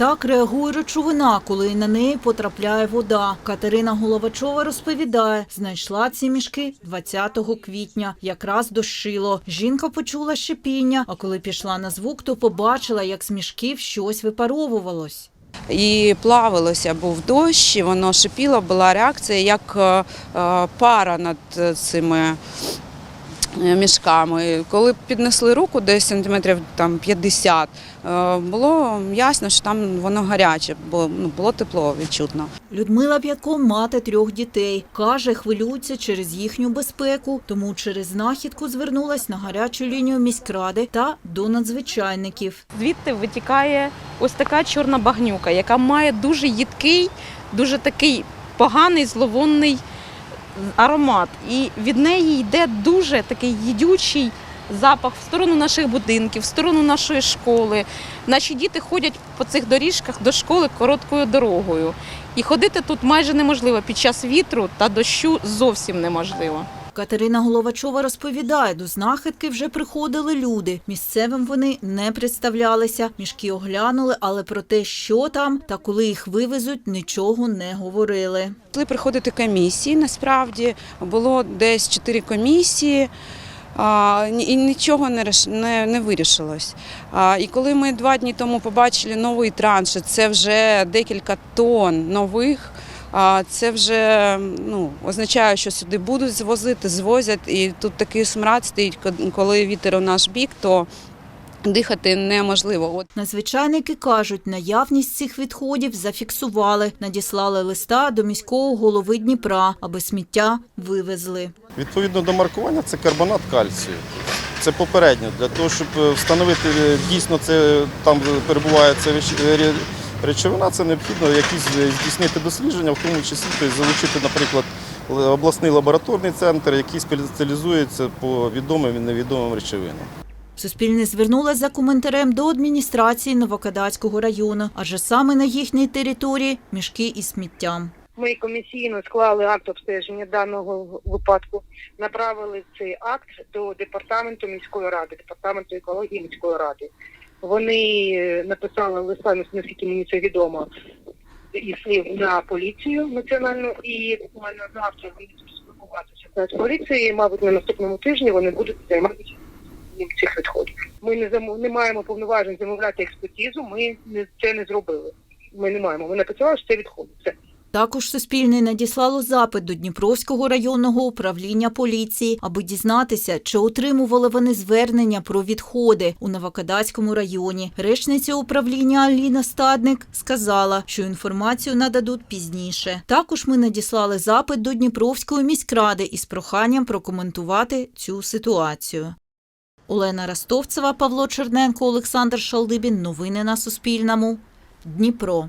Так реагує речовина, коли на неї потрапляє вода. Катерина Головачова розповідає, знайшла ці мішки 20 квітня. Якраз дощило. Жінка почула шипіння, а коли пішла на звук, то побачила, як з мішків щось випаровувалось. і плавилося, був дощ, і воно шипіло, була реакція, як е, е, пара над е, цими мішками. Коли піднесли руку десь сантиметрів там 50, е, було ясно, що там воно гаряче, бо ну, було тепло відчутно. Людмила П'ятко – мати трьох дітей. Каже, хвилюється через їхню безпеку, тому через знахідку звернулась на гарячу лінію міськради та до надзвичайників. Звідти витікає ось така чорна багнюка, яка має дуже їдкий, дуже такий поганий зловонний аромат. І від неї йде дуже такий їдючий запах в сторону наших будинків, в сторону нашої школи. Наші діти ходять по цих доріжках до школи короткою дорогою. І ходити тут майже неможливо під час вітру та дощу зовсім неможливо. Катерина Головачова розповідає, до знахідки вже приходили люди. Місцевим вони не представлялися. Мішки оглянули, але про те, що там та коли їх вивезуть, нічого не говорили. Почали приходити комісії, насправді було десь чотири комісії. І нічого не, не, вирішилось. І коли ми два дні тому побачили новий транш, це вже декілька тонн нових, а, це вже ну, означає, що сюди будуть звозити, звозять. І тут такий смрад стоїть, коли вітер у наш бік, то дихати неможливо. От Надзвичайники кажуть, наявність цих відходів зафіксували, надіслали листа до міського голови Дніпра, аби сміття вивезли. Відповідно до маркування, це карбонат кальцію. Це попередньо для того, щоб е, встановити е, дійсно це там перебуває реч- е, речовина, це необхідно якісь здійснити дослідження, в тому числі тобто, залучити, наприклад, обласний лабораторний центр, який спеціалізується по відомим і невідомим речовинам. Суспільне звернулося за коментарем до адміністрації Новокадацького району, адже саме на їхній території мішки із сміттям. Ми комісійно склали акт обстеження даного випадку, направили цей акт до департаменту міської ради, департаменту екології міської ради. Вони е, написали листа, наскільки мені це відомо, і слів на поліцію національну, і буквально завтра вони будуть спілкуватися з поліцією, мабуть, на наступному тижні вони будуть займатися цих відходів. Ми не замов... не маємо повноважень замовляти експертизу. Ми не це не зробили. Ми не маємо. Ми написали, що це відходи. Також Суспільне надіслало запит до Дніпровського районного управління поліції, аби дізнатися, чи отримували вони звернення про відходи у Новокадацькому районі. Речниця управління Аліна Стадник сказала, що інформацію нададуть пізніше. Також ми надіслали запит до Дніпровської міськради із проханням прокоментувати цю ситуацію. Олена Ростовцева, Павло Черненко, Олександр Шалдибін. Новини на Суспільному. Дніпро.